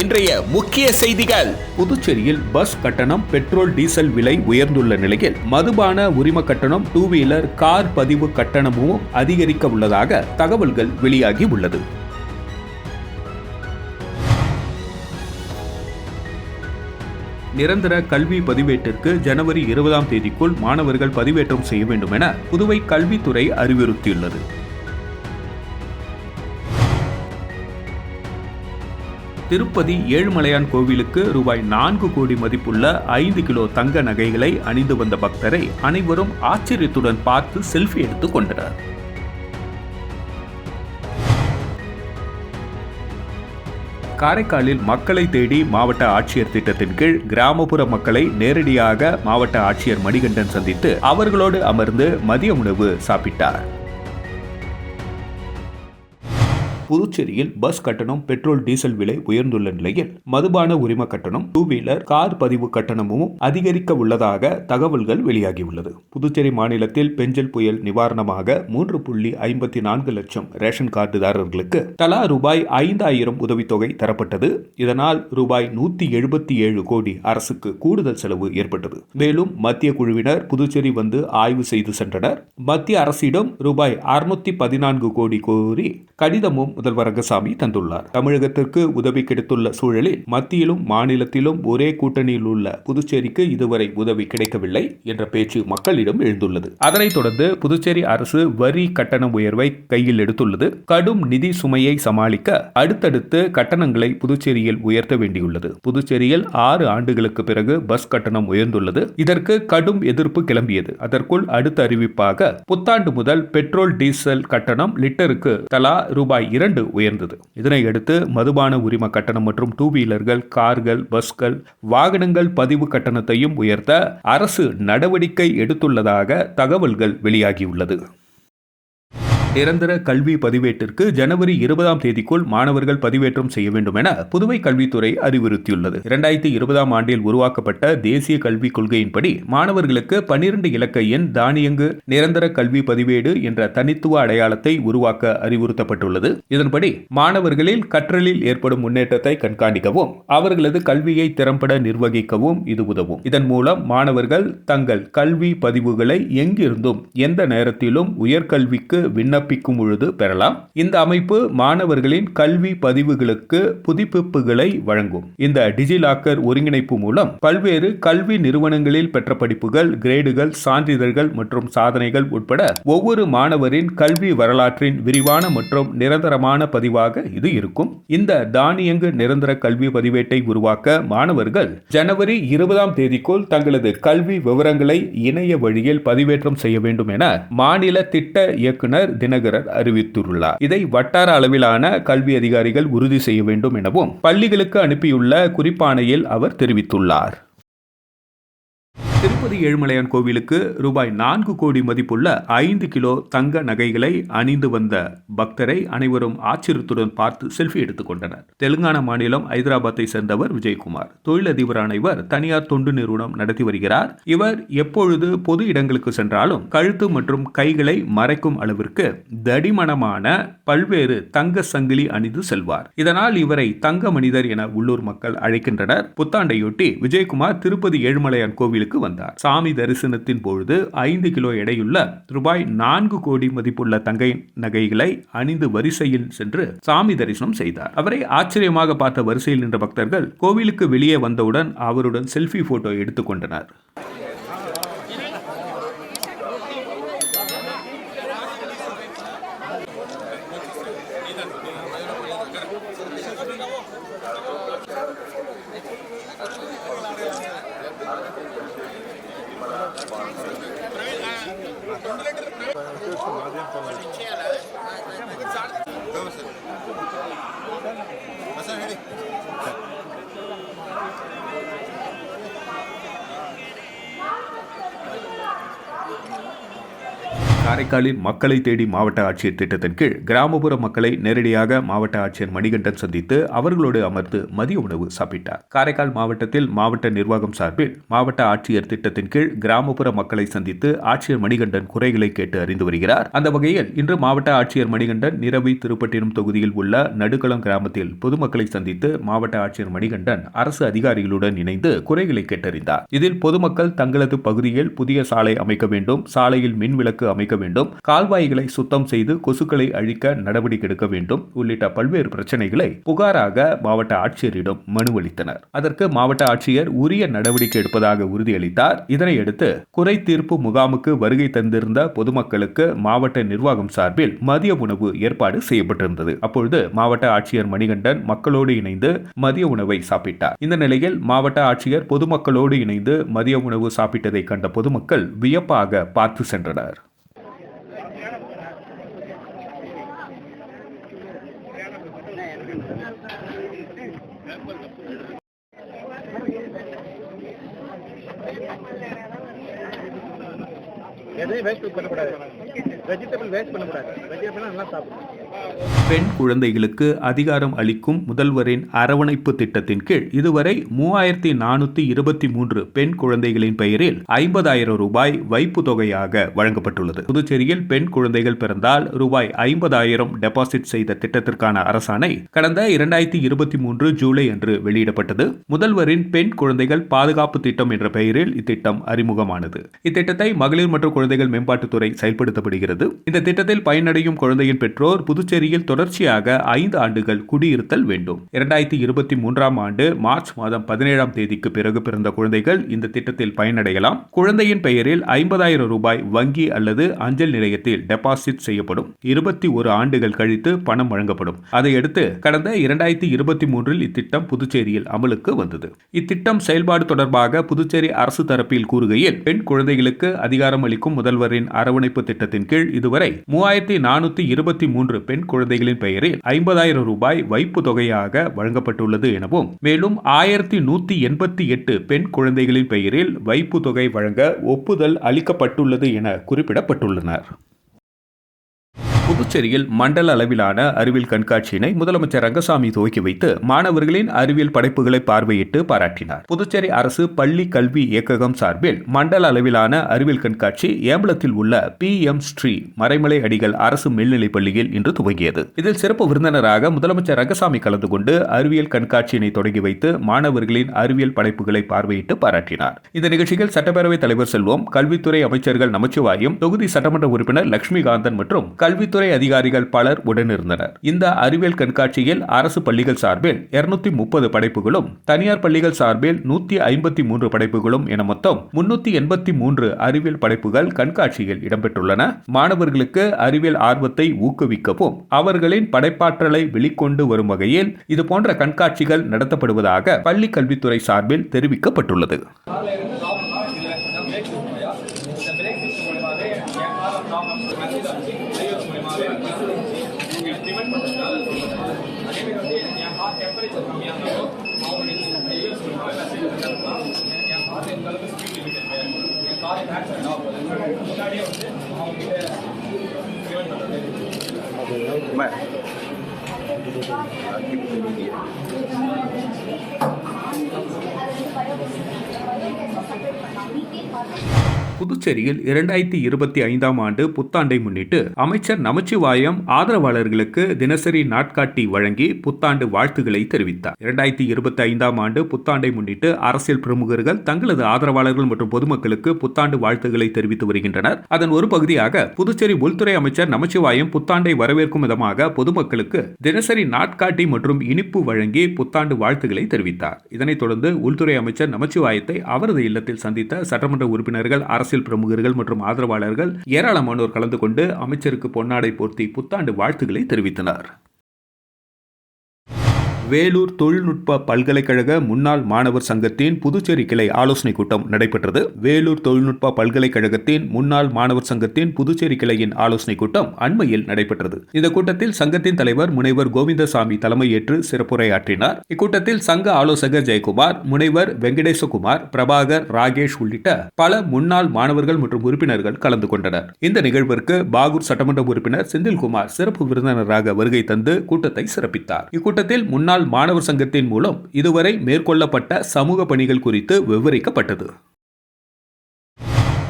இன்றைய முக்கிய செய்திகள். புதுச்சேரியில் பஸ் கட்டணம் பெட்ரோல் டீசல் விலை உயர்ந்துள்ள நிலையில் மதுபான உரிம கட்டணம் டூ வீலர் கார் பதிவு கட்டணமும் அதிகரிக்க உள்ளதாக தகவல்கள் வெளியாகி உள்ளது. நிரந்தர கல்வி பதிவேட்டிற்கு ஜனவரி இருபதாம் தேதிக்குள் மாணவர்கள் பதிவேற்றம் செய்ய வேண்டும் என புதுவை கல்வித்துறை அறிவுறுத்தியுள்ளது. திருப்பதி ஏழுமலையான் கோவிலுக்கு ரூபாய் நான்கு கோடி மதிப்புள்ள ஐந்து கிலோ தங்க நகைகளை அணிந்து வந்த பக்தரை அனைவரும் ஆச்சரியத்துடன் பார்த்து செல்ஃபி எடுத்துக் கொண்டனர். காரைக்காலில் மக்களை தேடி மாவட்ட ஆட்சியர் திட்டத்தின் கீழ் கிராமப்புற மக்களை நேரடியாக மாவட்ட ஆட்சியர் மணிகண்டன் சந்தித்து அவர்களோடு அமர்ந்து மதிய உணவு சாப்பிட்டார். புதுச்சேரியில் பஸ் கட்டணம் பெட்ரோல் டீசல் விலை உயர்ந்துள்ள நிலையில் மதுபான உரிம கட்டணம் டூ வீலர் கார் பதிவு கட்டணமும் அதிகரிக்க உள்ளதாக தகவல்கள் வெளியாகியுள்ளது. புதுச்சேரி மாநிலத்தில் பெஞ்சல் புயல் நிவாரணமாக மூன்று புள்ளி ஐம்பத்தி நான்கு லட்சம் ரேஷன் கார்டுதாரர்களுக்கு தலா ரூபாய் ஐந்தாயிரம் உதவித்தொகை தரப்பட்டது. இதனால் ரூபாய் நூத்தி எழுபத்தி ஏழு கோடி அரசுக்கு கூடுதல் செலவு ஏற்பட்டது. மேலும் மத்திய குழுவினர் புதுச்சேரி வந்து ஆய்வு செய்து சென்றனர். மத்திய அரசிடம் ரூபாய் அறுநூத்தி பதினான்கு கோடி கோரி கடிதமும் முதல்வர் ரங்கசாமி தந்துள்ளார். தமிழகத்திற்கு உதவி கிடைத்துள்ள சூழலில் மத்தியிலும் மாநிலத்திலும் ஒரே கூட்டணியில் உள்ள புதுச்சேரிக்கு இதுவரை உதவி கிடைக்கவில்லை என்ற பேச்சு மக்களிடம் எழுந்துள்ளது. அதனைத் தொடர்ந்து புதுச்சேரி அரசு வரி கட்டண உயர்வை கையில் எடுத்துள்ளது. கடும் நிதி சுமையை சமாளிக்க அடுத்தடுத்து கட்டணங்களை புதுச்சேரியில் உயர்த்த வேண்டியுள்ளது. புதுச்சேரியில் ஆறு ஆண்டுகளுக்கு பிறகு பஸ் கட்டணம் உயர்ந்துள்ளது. இதற்கு கடும் எதிர்ப்பு கிளம்பியது. அதற்குள் அடுத்த அறிவிப்பாக புத்தாண்டு முதல் பெட்ரோல் டீசல் கட்டணம் லிட்டருக்கு தலா ரூபாய் இரண்டு உயர்ந்தது. இதனையடுத்து மதுபான உரிம கட்டணம் மற்றும் டூ வீலர்கள் கார்கள் பஸ்கள் வாகனங்கள் பதிவு கட்டணத்தையும் உயர்த்த அரசு நடவடிக்கை எடுத்துள்ளதாக தகவல்கள் வெளியாகியுள்ளது. நிரந்தர கல்வி பதிவேட்டிற்கு ஜனவரி இருபதாம் தேதிக்குள் மாணவர்கள் பதிவேற்றம் செய்ய வேண்டும் என புதுவை கல்வித்துறை அறிவுறுத்தியுள்ளது. இரண்டாயிரத்தி இருபதாம் ஆண்டில் உருவாக்கப்பட்ட தேசிய கல்விக் கொள்கையின்படி மாணவர்களுக்கு பனிரெண்டு இலக்க எண் தானியங்கு நிரந்தர கல்வி பதிவேடு என்ற தனித்துவ அடையாளத்தை உருவாக்க அறிவுறுத்தப்பட்டுள்ளது. இதன்படி மாணவர்களில் கற்றலில் ஏற்படும் முன்னேற்றத்தை கண்காணிக்கவும் அவர்களது கல்வியை திறம்பட நிர்வகிக்கவும் இது உதவும். இதன் மூலம் மாணவர்கள் தங்கள் கல்வி பதிவுகளை எங்கிருந்தும் எந்த நேரத்திலும் உயர்கல்விக்கு விண்ணப்ப விண்ணப்பிக்கும் பொழுது பெறலாம். இந்த அமைப்பு மாணவர்களின் கல்வி பதிவுகளுக்கு புதுப்பிப்புகளை வழங்கும். இந்த டிஜிலாக்கர் ஒருங்கிணைப்பு மூலம் பல்வேறு கல்வி நிறுவனங்களில் பெற்ற படிப்புகள் கிரேடுகள் சான்றிதழ்கள் மற்றும் சாதனைகள் உட்பட ஒவ்வொரு மாணவரின் கல்வி வரலாற்றின் விரிவான மற்றும் நிரந்தரமான பதிவாக இது இருக்கும். இந்த தானியங்கு நிரந்தர கல்வி பதிவேட்டை உருவாக்க மாணவர்கள் ஜனவரி இருபதாம் தேதிக்குள் தங்களது கல்வி விவரங்களை இணைய வழியில் பதிவேற்றம் செய்ய வேண்டும் என மாநில திட்ட இயக்குனர் தினகரன் அறிவித்துள்ளார். இதை வட்டார அளவிலான கல்வி அதிகாரிகள் உறுதி செய்ய வேண்டும் எனவும் பள்ளிகளுக்கு அனுப்பியுள்ள குறிப்பாணையில் அவர் தெரிவித்துள்ளார். திருப்பதி ஏழுமலையான் கோவிலுக்கு ரூபாய் நான்கு கோடி மதிப்புள்ள ஐந்து கிலோ தங்க நகைகளை அணிந்து வந்த பக்தரை அனைவரும் ஆச்சரியத்துடன் பார்த்து செல்ஃபி எடுத்துக் கொண்டனர். தெலுங்கானா மாநிலம் ஐதராபாத்தை சேர்ந்தவர் விஜயகுமார். தொழிலதிபரான இவர் தனியார் தொண்டு நிறுவனம் நடத்தி வருகிறார். இவர் எப்பொழுது பொது இடங்களுக்கு சென்றாலும் கழுத்து மற்றும் கைகளை மறைக்கும் அளவிற்கு தடிமனமான பல்வேறு தங்க சங்கிலி அணிந்து செல்வார். இதனால் இவரை தங்க மனிதர் என உள்ளூர் மக்கள் அழைக்கின்றனர். புத்தாண்டையொட்டி விஜயகுமார் திருப்பதி ஏழுமலையான் கோவிலுக்கு வந்தார். சாமி தரிசனத்தின் பொழுது ஐந்து கிலோ எடையுள்ள ரூபாய் நான்கு கோடி மதிப்புள்ள தங்கை நகைகளை அணிந்து வரிசையில் சென்று சாமி தரிசனம் செய்தார். அவரை ஆச்சரியமாக பார்த்த வரிசையில் நின்ற பக்தர்கள் கோவிலுக்கு வெளியே வந்தவுடன் அவருடன் செல்ஃபி போட்டோ எடுத்துக்கொண்டனர் Hoje em? காரைக்காலில் மக்களை தேடி மாவட்ட ஆட்சியர் திட்டத்தின் கீழ் கிராமப்புற மக்களை நேரடியாக மாவட்ட ஆட்சியர் மணிகண்டன் சந்தித்து அவர்களோடு அமர்ந்து மதிய உணவு சாப்பிட்டார். காரைக்கால் மாவட்டத்தில் மாவட்ட நிர்வாகம் சார்பில் மாவட்ட ஆட்சியர் திட்டத்தின் கீழ் கிராமப்புற மக்களை சந்தித்து ஆட்சியர் மணிகண்டன் குறைகளை கேட்டு அறிந்து வருகிறார். அந்த வகையில் இன்று மாவட்ட ஆட்சியர் மணிகண்டன் நிரவி திருப்பட்டினம் தொகுதியில் உள்ள நடுக்களம் கிராமத்தில் பொதுமக்களை சந்தித்து மாவட்ட ஆட்சியர் மணிகண்டன் அரசு அதிகாரிகளுடன் இணைந்து குறைகளை கேட்டறிந்தார். இதில் பொதுமக்கள் தங்களது பகுதியில் புதிய சாலை அமைக்க வேண்டும் சாலையில் மின் விளக்கு அமைக்க வேண்டும் கால்வாய்களை சுத்தம் செய்து கொசுக்களை அழிக்க நடவடிக்கை எடுக்க வேண்டும். உள்ளிட்ட பல்வேறு பிரச்சனைகளை புகாராக மாவட்ட ஆட்சியரிடம் மனு அளித்தனர். அதற்கு மாவட்ட ஆட்சியர் உரிய நடவடிக்கை எடுப்பதாக உறுதியளித்தார். இதனையடுத்து குறை தீர்ப்பு முகாமுக்கு வருகை தந்திருந்த பொதுமக்களுக்கு மாவட்ட நிர்வாகம் சார்பில் மதிய உணவு ஏற்பாடு செய்யப்பட்டிருந்தது. அப்பொழுது மாவட்ட ஆட்சியர் மணிகண்டன் மக்களோடு இணைந்து மதிய உணவை சாப்பிட்டார். இந்த நிலையில் மாவட்ட ஆட்சியர் பொதுமக்களோடு இணைந்து மதிய உணவு சாப்பிட்டதை கண்ட பொதுமக்கள் வியப்பாக பார்த்து சென்றனர். எதையும் வேஸ்ட் பண்ணக்கூடாது. வெஜிடபிள் வேஸ்ட் பண்ணக்கூடாது வெஜிடபிள் நல்லா பெண் குழந்தைகளுக்கு அதிகாரம் அளிக்கும் முதல்வரின் அரவணைப்பு திட்டத்தின் கீழ் இதுவரை மூவாயிரத்தி நானூத்தி இருபத்தி மூன்று பெண் குழந்தைகளின் பெயரில் ஐம்பதாயிரம் ரூபாய் வைப்பு தொகையாக வழங்கப்பட்டுள்ளது. புதுச்சேரியில் பெண் குழந்தைகள் பிறந்தால் ரூபாய் ஐம்பதாயிரம் டெபாசிட் செய்த திட்டத்திற்கான அரசாணை கடந்த இரண்டாயிரத்தி இருபத்தி மூன்று ஜூலை அன்று வெளியிடப்பட்டது. முதல்வரின் பெண் குழந்தைகள் பாதுகாப்பு திட்டம் என்ற பெயரில் இத்திட்டம் அறிமுகமானது. இத்திட்டத்தை மகளிர் மற்றும் குழந்தைகள் மேம்பாட்டுத்துறை செயல்படுத்தப்படுகிறது இந்த திட்டத்தில் பயனடையும் குழந்தையின் பெற்றோர் புதுச்சேரியில் தொடர்ச்சியாக ஐந்து ஆண்டுகள் குடியிருத்தல் வேண்டும். இரண்டாயிரத்தி இருபத்தி மூன்றாம் ஆண்டு மார்ச் மாதம் பதினேழாம் தேதிக்கு பிறகு பிறந்த குழந்தைகள் இந்த திட்டத்தில் பயனடையலாம். குழந்தையின் பெயரில் ஐம்பதாயிரம் ரூபாய் வங்கி அல்லது அஞ்சல் நிலையத்தில் டெபாசிட் செய்யப்படும். இருபத்தி ஒரு ஆண்டுகள் கழித்து பணம் வழங்கப்படும். அதையடுத்து கடந்த இரண்டாயிரத்தி இருபத்தி மூன்றில் இத்திட்டம் புதுச்சேரியில் அமலுக்கு வந்தது. இத்திட்டம் செயல்பாடு தொடர்பாக புதுச்சேரி அரசு தரப்பில் கூறுகையில் பெண் குழந்தைகளுக்கு அதிகாரம் அளிக்கும் முதல்வரின் அரவணைப்பு திட்டத்தில் திட்டத்தின் கீழ் இதுவரை மூவாயிரத்தி நானூத்தி இருபத்தி மூன்று பெண் குழந்தைகளின் பெயரில் ஐம்பதாயிரம் ரூபாய் வைப்பு தொகையாக வழங்கப்பட்டுள்ளது எனவும் மேலும் ஆயிரத்தி நூத்தி எண்பத்தி எட்டு பெண் குழந்தைகளின் பெயரில் வைப்பு தொகை வழங்க ஒப்புதல் அளிக்கப்பட்டுள்ளது என குறிப்பிடப்பட்டுள்ளனர். புதுச்சேரியில் மண்டல அளவிலான அறிவியல் கண்காட்சியினை முதலமைச்சர் ரங்கசாமி துவக்கி வைத்து மாணவர்களின் அறிவியல் படைப்புகளை பார்வையிட்டு பாராட்டினார். புதுச்சேரி அரசு பள்ளி கல்வி இயக்ககம் சார்பில் மண்டல அளவிலான அறிவியல் கண்காட்சி ஏம்பலத்தில் உள்ள பி எம் ஸ்ரீ மறைமலை அடிகள் அரசு மேல்நிலைப் பள்ளியில் இன்று துவங்கியது. இதில் சிறப்பு விருந்தினராக முதலமைச்சர் ரங்கசாமி கலந்து கொண்டு அறிவியல் கண்காட்சியினை தொடங்கி வைத்து மாணவர்களின் அறிவியல் படைப்புகளை பார்வையிட்டு பாராட்டினார். இந்த நிகழ்ச்சியில் சட்டப்பேரவைத் தலைவர் செல்வம் கல்வித்துறை அமைச்சர்கள் நமச்சிவாயும் தொகுதி சட்டமன்ற உறுப்பினர் லட்சுமிகாந்தன் மற்றும் கல்வித்துறை அதிகாரிகள் பலர் உடனிருந்தனர். இந்த அறிவியல் கண்காட்சியில் அரசு பள்ளிகள் சார்பில் இருநூத்தி முப்பது படைப்புகளும் தனியார் பள்ளிகள் சார்பில் நூத்தி ஐம்பத்தி மூன்று படைப்புகளும் என மொத்தம் முன்னூத்தி எண்பத்தி மூன்று அறிவியல் படைப்புகள் கண்காட்சியில் இடம்பெற்றுள்ளன. மாணவர்களுக்கு அறிவியல் ஆர்வத்தை ஊக்குவிக்கவும் அவர்களின் படைப்பாற்றலை வெளிக்கொண்டு வரும் வகையில் இதுபோன்ற கண்காட்சிகள் நடத்தப்படுவதாக பள்ளி கல்வித்துறை சார்பில் தெரிவிக்கப்பட்டுள்ளது. టెంపరేచర్ ఇండియాలో మామూలు ఫైవ్ ఇయర్స్ கார் எந்தளவுக்கு ஸ்பீட் லிமிட் என் கார் ஆக்சிடென்ட் ஆகும் முன்னாடியே வந்து அவங்ககிட்ட பேமெண்ட் பண்ணுறது புதுச்சேரியில் இரண்டாயிரத்தி இருபத்தி ஐந்தாம் ஆண்டு புத்தாண்டை முன்னிட்டு அமைச்சர் நமச்சிவாயம் ஆதரவாளர்களுக்கு தினசரி நாட்காட்டி வழங்கி புத்தாண்டு வாழ்த்துக்களை தெரிவித்தார். இரண்டாயிரத்தி இருபத்தி ஐந்தாம் ஆண்டு புத்தாண்டை முன்னிட்டு அரசியல் பிரமுகர்கள் தங்களது ஆதரவாளர்கள் மற்றும் பொதுமக்களுக்கு புத்தாண்டு வாழ்த்துக்களை தெரிவித்து வருகின்றனர். அதன் ஒரு பகுதியாக புதுச்சேரி உள்துறை அமைச்சர் நமச்சிவாயம் புத்தாண்டை வரவேற்கும் விதமாக பொதுமக்களுக்கு தினசரி நாட்காட்டி மற்றும் இனிப்பு வழங்கி புத்தாண்டு வாழ்த்துக்களை தெரிவித்தார். இதனைத் தொடர்ந்து உள்துறை அமைச்சர் நமச்சிவாயத்தை அவரது இல்லத்தில் சந்தித்த சட்டமன்ற உறுப்பினர்கள் அரசியல் பிரமுகர்கள் மற்றும் ஆதரவாளர்கள் ஏராளமானோர் கலந்து கொண்டு அமைச்சருக்கு பொன்னாடை போர்த்தி புத்தாண்டு வாழ்த்துக்களை தெரிவித்தனர். வேலூர் தொழில்நுட்ப பல்கலைக்கழக முன்னாள் மாணவர் சங்கத்தின் புதுச்சேரி கிளை ஆலோசனை கூட்டம் நடைபெற்றது. வேலூர் தொழில்நுட்ப பல்கலைக்கழகத்தின் முன்னாள் மாணவர் சங்கத்தின் புதுச்சேரி கிளையின் ஆலோசனை கூட்டம் அண்மையில் நடைபெற்றது. இந்த கூட்டத்தில் சங்கத்தின் தலைவர் முனைவர் கோவிந்தசாமி தலைமையேற்று சிறப்புரையாற்றினார். இக்கூட்டத்தில் சங்க ஆலோசகர் ஜெயக்குமார் முனைவர் வெங்கடேசகுமார் பிரபாகர் ராகேஷ் உள்ளிட்ட பல முன்னாள் மாணவர்கள் மற்றும் உறுப்பினர்கள் கலந்து கொண்டனர். இந்த நிகழ்விற்கு பாகூர் சட்டமன்ற உறுப்பினர் செந்தில்குமார் சிறப்பு விருந்தினராக வருகை தந்து கூட்டத்தை சிறப்பித்தார். இக்கூட்டத்தில் முன்னாள் மாணவர் சங்கத்தின் மூலம் இதுவரை மேற்கொள்ளப்பட்ட சமூக பணிகள் குறித்து விவரிக்கப்பட்டது.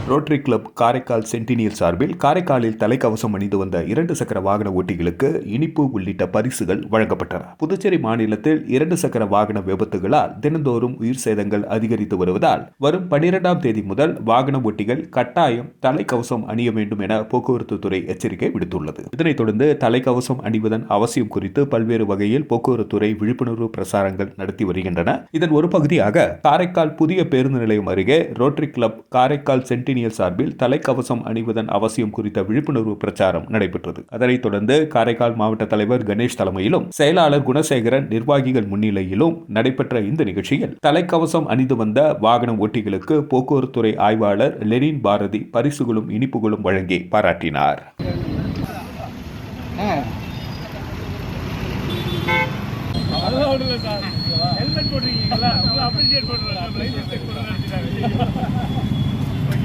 ரோட்டரி கிளப் காரைக்கால் சென்டினியல் சார்பில் காரைக்காலில் தலைக்கவசம் அணிந்து வந்த இரண்டு சக்கர வாகன ஓட்டிகளுக்கு இனிப்பு உள்ளிட்ட பரிசுகள் வழங்கப்பட்டன. புதுச்சேரி மாநிலத்தில் இரண்டு சக்கர வாகன விபத்துகளால் தினந்தோறும் உயிர் சேதங்கள் அதிகரித்து வருவதால் வரும் பனிரெண்டாம் தேதி முதல் வாகன ஓட்டிகள் கட்டாயம் தலைக்கவசம் அணிய வேண்டும் என போக்குவரத்து துறை எச்சரிக்கை விடுத்துள்ளது. இதனைத் தொடர்ந்து தலைக்கவசம் அணிவதன் அவசியம் குறித்து பல்வேறு வகையில் போக்குவரத்து துறை விழிப்புணர்வு பிரசாரங்கள் நடத்தி வருகின்றன. இதன் ஒரு பகுதியாக காரைக்கால் புதிய பேருந்து நிலையம் அருகே ரோட்டரி கிளப் காரைக்கால் சென்டினியல் சார்பில் தலைக்கவசம் அணிவதன் அவசியம் குறித்த விழிப்புணர்வு பிரச்சாரம் நடைபெற்றது. அதனைத் தொடர்ந்து காரைக்கால் மாவட்ட தலைவர் கணேஷ் தலைமையிலும் செயலாளர் குணசேகரன் நிர்வாகிகள் முன்னிலையிலும் நடைபெற்ற இந்த நிகழ்ச்சியில் தலைக்கவசம் அணிந்து வந்த வாகன ஓட்டிகளுக்கு போக்குவரத்துறை ஆய்வாளர் லெனின் பாரதி பரிசுகளும் இனிப்புகளும் வழங்கி பாராட்டினார். ஹெல்மெட் போட்டிருக்கீங்களா அப்ரிஷியேட் பண்ணுறேன்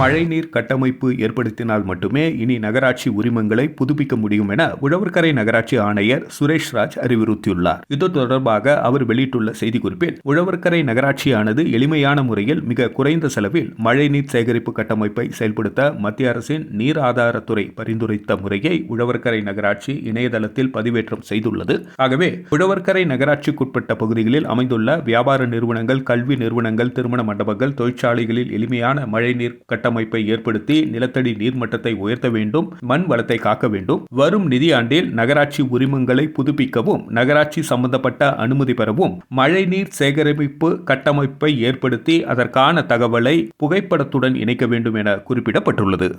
மழைநீர் கட்டமைப்பு ஏற்படுத்தினால் மட்டுமே இனி நகராட்சி உரிமங்களை புதுப்பிக்க முடியும் என உழவர்கரை நகராட்சி ஆணையர் சுரேஷ் ராஜ் அறிவுறுத்தியுள்ளார். இது தொடர்பாக அவர் வெளியிட்டுள்ள செய்திக்குறிப்பில் உழவர்கரை நகராட்சியானது எளிமையான முறையில் மிக குறைந்த செலவில் மழைநீர் சேகரிப்பு கட்டமைப்பை செயல்படுத்த மத்திய அரசின் நீர் ஆதாரத்துறை பரிந்துரைத்த முறையை உழவர்கரை நகராட்சி இணையதளத்தில் பதிவேற்றம் செய்துள்ளது. ஆகவே உழவர்கரை நகராட்சிக்குட்பட்ட பகுதிகளில் அமைந்துள்ள வியாபார நிறுவனங்கள் கல்வி நிறுவனங்கள் திருமண மண்டபங்கள் தொழிற்சாலைகளில் எளிமையான மழைநீர் கட்டமைப்பை ஏற்படுத்தி நிலத்தடி நீர்மட்டத்தை உயர்த்த வேண்டும் மண் வளத்தை காக்க வேண்டும். வரும் நிதியாண்டில் நகராட்சி உரிமங்களை புதுப்பிக்கவும் நகராட்சி சம்பந்தப்பட்ட அனுமதி பெறவும் மழைநீர் சேகரிப்பு கட்டமைப்பை ஏற்படுத்தி அதற்கான தகவலை புகைப்படத்துடன் இணைக்க வேண்டும் என குறிப்பிடப்பட்டுள்ளது.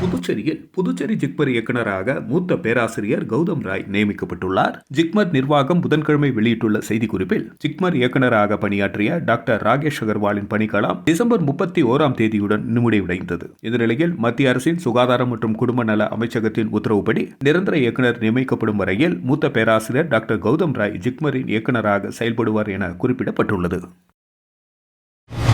புதுச்சேரியில் புதுச்சேரி ஜிக்மர் இயக்குநராக மூத்த பேராசிரியர் கௌதம் ராய் நியமிக்கப்பட்டுள்ளார். ஜிக்மர் நிர்வாகம் புதன்கிழமை வெளியிட்டுள்ள செய்திக்குறிப்பில் ஜிக்மர் இயக்குநராக பணியாற்றிய டாக்டர் ராகேஷ் அகர்வாலின் பணிக்காலம் டிசம்பர் முப்பத்தி ஓராம் தேதியுடன் முடிவடைந்தது இந்த நிலையில் மத்திய அரசின் சுகாதாரம் மற்றும் குடும்ப நல அமைச்சகத்தின் உத்தரவுப்படி நிரந்தர இயக்குநர் நியமிக்கப்படும் வரையில் மூத்த பேராசிரியர் டாக்டர் கௌதம் ராய் ஜிக்மரின் இயக்குநராக செயல்படுவார் என குறிப்பிடப்பட்டுள்ளது.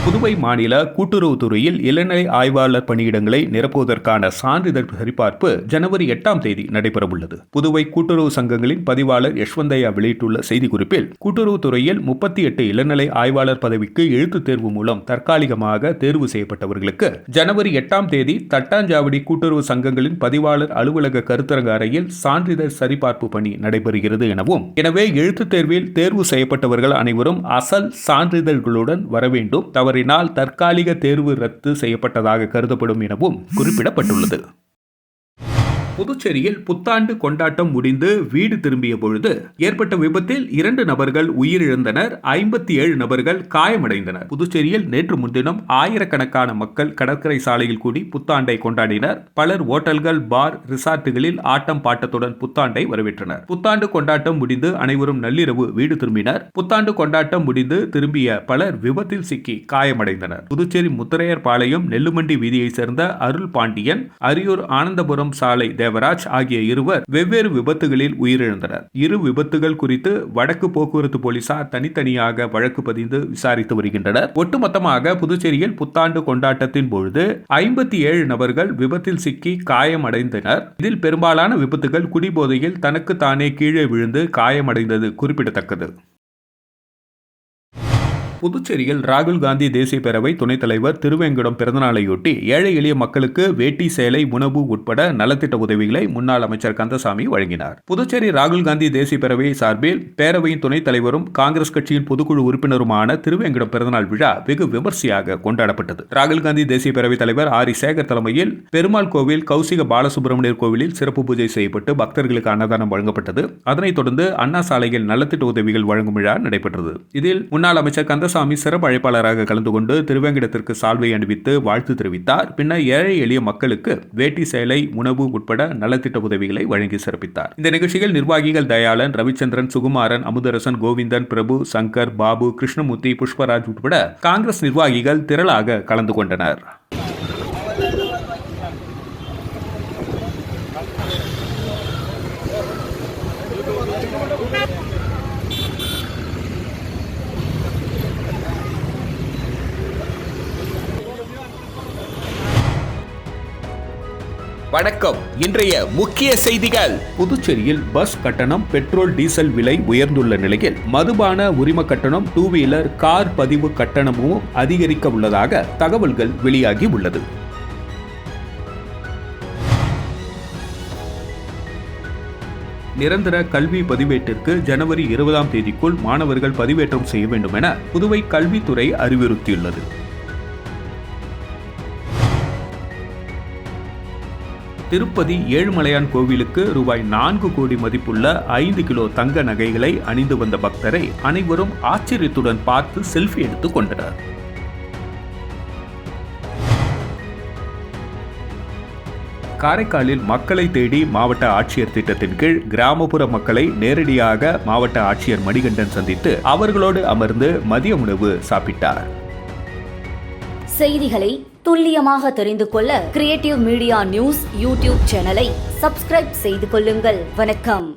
புதுவை மாநில கூட்டுறவுத்துறையில் இளநிலை ஆய்வாளர் பணியிடங்களை நிரப்புவதற்கான சான்றிதழ் சரிபார்ப்பு ஜனவரி எட்டாம் தேதி நடைபெறவுள்ளது. புதுவை கூட்டுறவு சங்கங்களின் பதிவாளர் யஷ்வந்தையா வெளியிட்டுள்ள செய்திக்குறிப்பில் கூட்டுறவுத்துறையில் முப்பத்தி எட்டு இளநிலை ஆய்வாளர் பதவிக்கு எழுத்துத் தேர்வு மூலம் தற்காலிகமாக தேர்வு செய்யப்பட்டவர்களுக்கு ஜனவரி எட்டாம் தேதி தட்டாஞ்சாவடி கூட்டுறவு சங்கங்களின் பதிவாளர் அலுவலக கருத்தரங்க அறையில் சான்றிதழ் சரிபார்ப்பு பணி நடைபெறுகிறது எனவும் எனவே எழுத்துத் தேர்வில் தேர்வு செய்யப்பட்டவர்கள் அனைவரும் அசல் சான்றிதழ்களுடன் வர வேண்டும் தவறினால் தற்காலிக தேர்வு ரத்து செய்யப்பட்டதாக கருதப்படும் எனவும் குறிப்பிடப்பட்டுள்ளது. புதுச்சேரியில் புத்தாண்டு கொண்டாட்டம் முடிந்து வீடு திரும்பிய பொழுது ஏற்பட்ட விபத்தில் இரண்டு நபர்கள் உயிரிழந்தனர் ஐம்பத்தி ஏழு நபர்கள் காயமடைந்தனர். புதுச்சேரியில் நேற்று முன்தினம் ஆயிரக்கணக்கான மக்கள் கடற்கரை சாலையில் கூடி புத்தாண்டை கொண்டாடினர். பலர் ஓட்டல்கள் பார் ரிசார்ட்டுகளில் ஆட்டம் பாட்டத்துடன் புத்தாண்டை வரவேற்றனர். புத்தாண்டு கொண்டாட்டம் முடிந்து அனைவரும் நள்ளிரவு வீடு திரும்பினர். புத்தாண்டு கொண்டாட்டம் முடிந்து திரும்பிய பலர் விபத்தில் சிக்கி காயமடைந்தனர். புதுச்சேரி முத்தரையர் பாளையம் நெல்லுமண்டி வீதியைச் சேர்ந்த அருள் பாண்டியன் அரியூர் ஆனந்தபுரம் சாலை தேவராஜ் ஆகிய இருவர் வெவ்வேறு விபத்துகளில் உயிரிழந்தனர். இரு விபத்துகள் குறித்து வடக்கு போக்குவரத்து போலீசார் தனித்தனியாக வழக்கு பதிந்து விசாரித்து வருகின்றனர். ஒட்டுமொத்தமாக புதுச்சேரியில் புத்தாண்டு கொண்டாட்டத்தின் பொழுது ஐம்பத்தி ஏழு நபர்கள் விபத்தில் சிக்கி காயமடைந்தனர். இதில் பெரும்பாலான விபத்துகள் குடிபோதையில் தனக்கு தானே கீழே விழுந்து காயமடைந்தது குறிப்பிடத்தக்கது. புதுச்சேரியில் ராகுல் காந்தி தேசிய பேரவை துணைத் தலைவர் திருவேங்கடம் பிறந்தநாளையொட்டி ஏழை எளிய மக்களுக்கு வேட்டி சேலை உணவு உட்பட நலத்திட்ட உதவிகளை முன்னாள் அமைச்சர் கந்தசாமி வழங்கினார். புதுச்சேரி ராகுல் காந்தி தேசிய பேரவை சார்பில் பேரவையின் துணைத் தலைவரும் காங்கிரஸ் கட்சியின் பொதுக்குழு உறுப்பினருமான திருவேங்கடம் பிறந்தநாள் விழா வெகு விமர்சையாக கொண்டாடப்பட்டது. ராகுல் காந்தி தேசிய பேரவைத் தலைவர் ஆரி. சேகர் தலைமையில் பெருமாள் கோவில் கௌசிக பாலசுப்ரமணியர் கோவிலில் சிறப்பு பூஜை செய்யப்பட்டு பக்தர்களுக்கு அன்னதானம் வழங்கப்பட்டது. அதனைத் தொடர்ந்து அண்ணா சாலையில் நலத்திட்ட உதவிகள் வழங்கும் விழா நடைபெற்றது. இதில் முன்னாள் அமைச்சர் கந்த கந்தசாமி சிறப்பு அழைப்பாளராக கலந்து கொண்டு திருவேங்கடத்திற்கு சால்வை அணிவித்து வாழ்த்து தெரிவித்தார். பின்னர் ஏழை எளிய மக்களுக்கு வேட்டி சேலை உணவு உட்பட நலத்திட்ட உதவிகளை வழங்கி சிறப்பித்தார். இந்த நிகழ்ச்சியில் நிர்வாகிகள் தயாளன் ரவிச்சந்திரன் சுகுமாரன் அமுதரசன் கோவிந்தன் பிரபு சங்கர் பாபு கிருஷ்ணமூர்த்தி புஷ்பராஜ் உட்பட காங்கிரஸ் நிர்வாகிகள் திரளாக கலந்து கொண்டனர். வணக்கம். இன்றைய முக்கிய செய்திகள். புதுச்சேரியில் பஸ் கட்டணம் பெட்ரோல் டீசல் விலை உயர்ந்துள்ள நிலையில் மதுபான உரிம கட்டணம் டூ வீலர் கார் பதிவு கட்டணமும் அதிகரிக்க உள்ளதாக தகவல்கள் வெளியாகி உள்ளது. நிரந்தர கல்வி பதிவேட்டிற்கு ஜனவரி இருபதாம் தேதிக்குள் மாணவர்கள் பதிவேற்றம் செய்ய வேண்டும் என புதுவை கல்வித்துறை அறிவுறுத்தியுள்ளது. திருப்பதி ஏழுமலையான் கோவிலுக்கு ரூபாய் நான்கு கோடி மதிப்புள்ள ஐந்து கிலோ தங்க நகைகளை அணிந்து வந்த பக்தரை அனைவரும் ஆச்சரியத்துடன் பார்த்து செல்ஃபி எடுத்துக் கொண்டனர். காரைக்காலில் மக்களை தேடி மாவட்ட ஆட்சியர் திட்டத்தின் கீழ் கிராமப்புற மக்களை நேரடியாக மாவட்ட ஆட்சியர் மணிகண்டன் சந்தித்து அவர்களோடு அமர்ந்து மதிய உணவு சாப்பிட்டார். செய்திகளை துல்லியமாக தெரிந்து கொள்ள கிரியேட்டிவ் மீடியா நியூஸ் யூடியூப் சேனலை சப்ஸ்கிரைப் செய்து கொள்ளுங்கள். வணக்கம்.